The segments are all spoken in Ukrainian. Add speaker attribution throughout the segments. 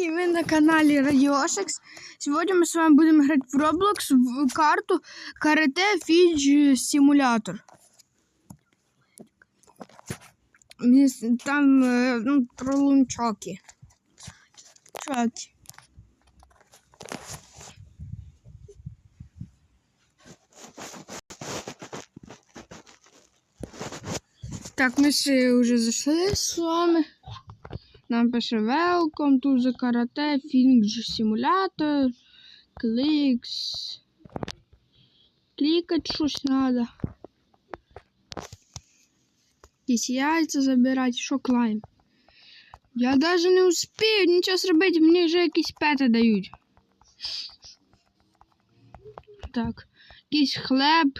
Speaker 1: ребятки, мы на канале Радиошекс. Сегодня мы с вами будем играть в Roblox в карту Карате Фидж Симулятор. Там е, ну, про лунчаки. Чаки. Так, ми ще вже зайшли з вами. Нам пише Welcome to the Karate Finge Simulator. Клікс. Клікать щось треба. Якісь яйця забирати, що клайм. Я навіть не успію нічого зробити, мені вже якісь пети дають. Так, якийсь хлеб.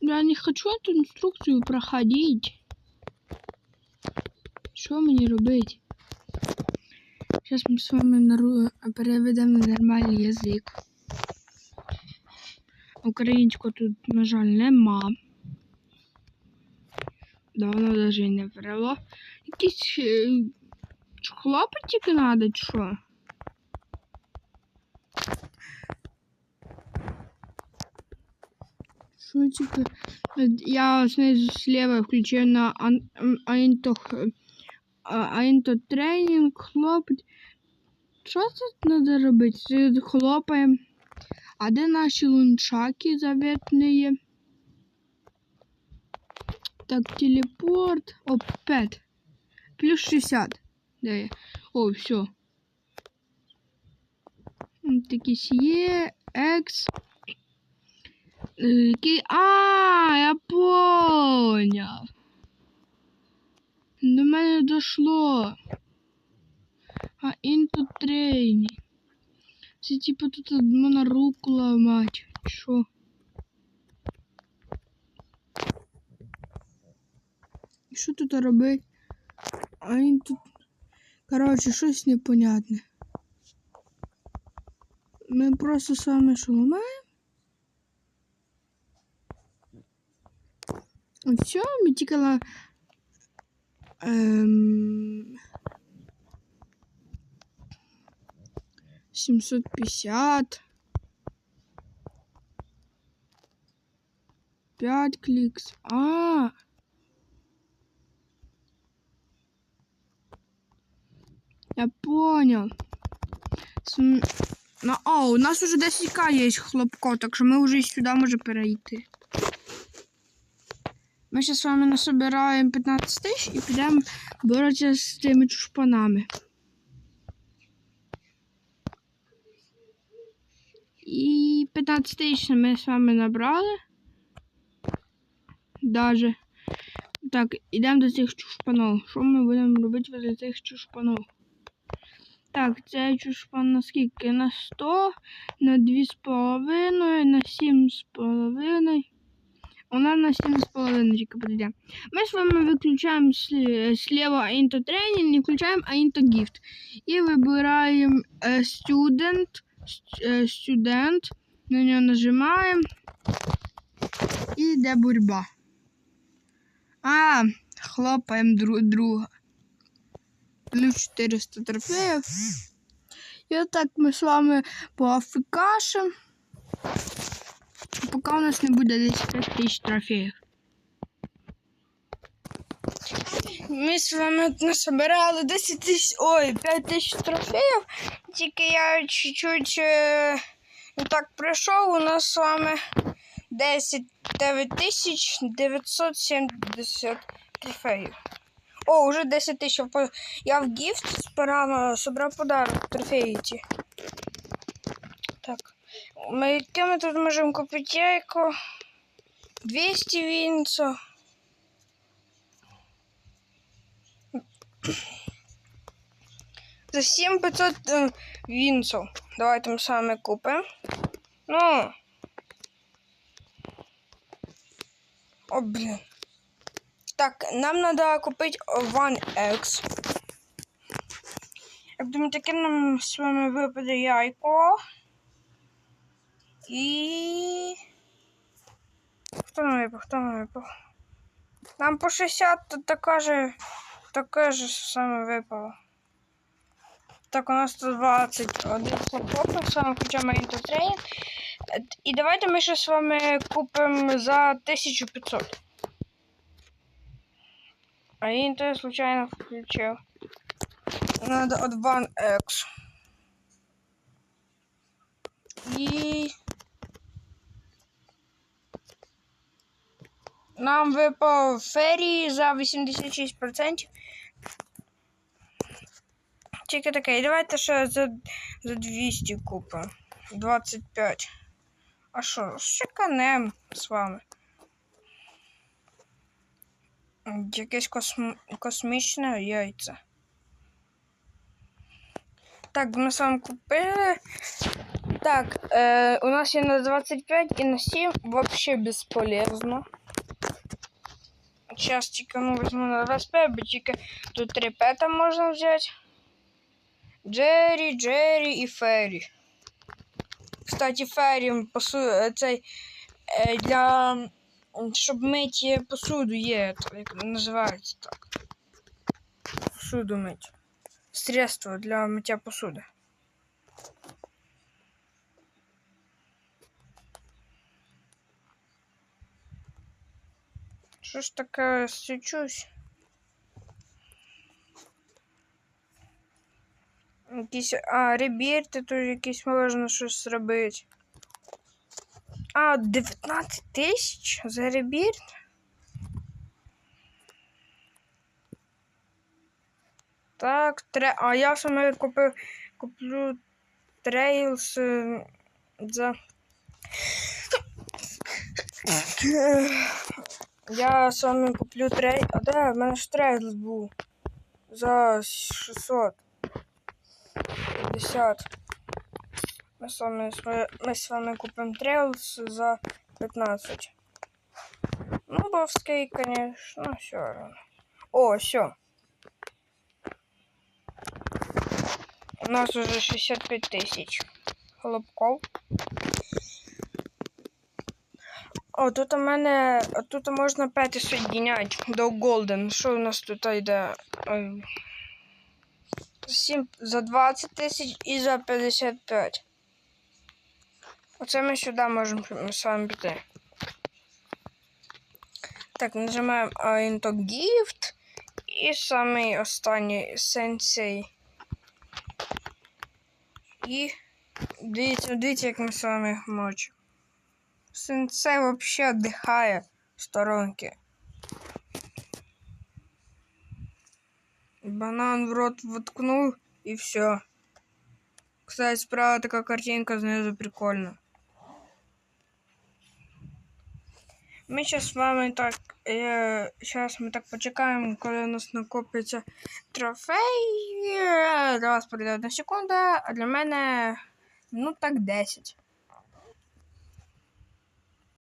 Speaker 1: Я не хочу эту инструкцию проходить. Що мені робити? Зараз ми з вами переведемо на нормальний язик. Українського тут, на жаль, нема. Давно навіть і не перевело. Якісь е, хлопотики надо, що? Типа? Е, Я снизу слева включаю на ан- а- аінто тренінг, хлопать. Що тут треба робити? Хлопаємо. А де наші лунчаки заветні? Так, телепорт. О, 5. Плюс 60. Де я? О, все. Такі є. Екс. Е, А, я поняв. До мене дошло. А інту трейні. Це типу тут можна руку ламати. Що? І що тут робити? А він тут. Коротше, щось непонятне. Ми просто з вами що ламаємо? Все, ми тільки. Ем... 750. 5 кликс. А. Я понял. Ну, о, у нас уже 10к є хлопко, так що ми вже сюди можемо перейти. Ми зараз з вами насобираємо 15 тисяч і підемо боротися з тими чушпанами. І 15 тисяч ми з вами набрали. Даже. Так, ідемо до цих чушпанов. Що ми будемо робити возле цих чушпанов? Так, цей чушпан на скільки? На 100, на 2,5, на 7,5. Вона на 7,5 тільки підійде. Ми з вами виключаємо слі- слева Into Training і включаємо Into Gift. І вибираємо е, Student, е, Student, на нього нажимаємо. І йде боротьба. А, хлопаємо друг друга. Плюс 400 трофеїв. І отак ми з вами поафікашимо. Поки у нас не буде 10 тисяч трофеїв. Ми з вами насобирали 10 тисяч, ой, 5 тисяч трофеїв. Тільки я чуть-чуть е, не так пройшов. У нас з вами 10 9 тисяч 970 трофеїв. О, уже 10 тисяч. Я в гіфт справа собрав подарок трофеї ті. Ми, яке ми тут можемо купити яйко? 200 вінцо. За 7500 е, вінців. Давайте ми саме купимо. Ну. О, блін. Так, нам надо купить One X. Я думаю, таке нам з вами випаде яйко. І... Хто нам випав? Хто нам випав? Нам по 60 тут така же, таке же саме випало. Так, у нас 121 хлопок, з вами включаємо інтертрейн. І давайте ми ще з вами купимо за 1500. А інтер случайно включив. Надо One X. І нам випав ферії за 86%. Тільки таке, давайте ще за, за 200 купимо. 25. А що, щеканем з вами. Якесь косм... космічне яйце. Так, ми з вами купили. Так, е, у нас є на 25 і на 7 вообще безполезно. Сейчас тільки ну візьму на 25, бо тут три пета можна взяти. Джері, Джері і Феррі. Кстати, Феррі посу... цей е, для щоб мити посуду є, як називається так. Посуду мить. Средство для миття посуди. Що ж таке сючусь? Якісь. А, ребірти тут якісь можна щось зробити. А, 19 тисяч за ребірт? Так, тре... а я саме купив куплю трейлс за. Я саме куплю трей. А де? В мене ж трейлс був. За 600. 50. Ми з вами, ми з вами купимо трейлс за 15. Ну, бовський, конечно, все равно. О, все. У нас уже 65 тисяч хлопков. О, тут у мене. Тут можна п'яти соєдиняти до Golden. Що у нас тут йде? Ой. 7 за 20 тисяч і за 55. Оце ми сюди можемо з вами піти. Так, нажимаємо Into Gift. І самий останній сенсей. І дивіться, дивіться, як ми з вами мочимо. Сенсей вообще отдыхає в сторонке. Банан в рот воткнул и все. Кстати, справа такая картинка знизу прикольно. Ми зараз з вами так. Е, зараз ми так почекаємо, коли у нас накопиться трофей. Для вас пройде одна секунда, а для мене ну так 10.